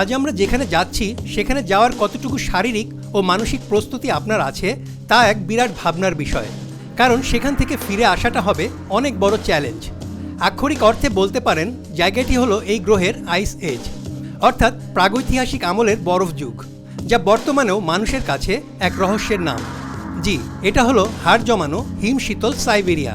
আজ আমরা যেখানে যাচ্ছি, সেখানে যাওয়ার কতটুকু শারীরিক ও মানসিক প্রস্তুতি আপনার আছে, তা এক বিরাট ভাবনার বিষয়। কারণ সেখান থেকে ফিরে আসাটা হবে অনেক বড় চ্যালেঞ্জ। আক্ষরিক অর্থে বলতে পারেন, জায়গাটি হলো এই গ্রহের আইস এজ। অর্থাৎ প্রাগৈতিহাসিক আমলের বরফ যুগ, যা বর্তমানেও মানুষের কাছে এক রহস্যের নাম। জি, এটা হলো হাড় জমানো হিম শীতল সাইবেরিয়া।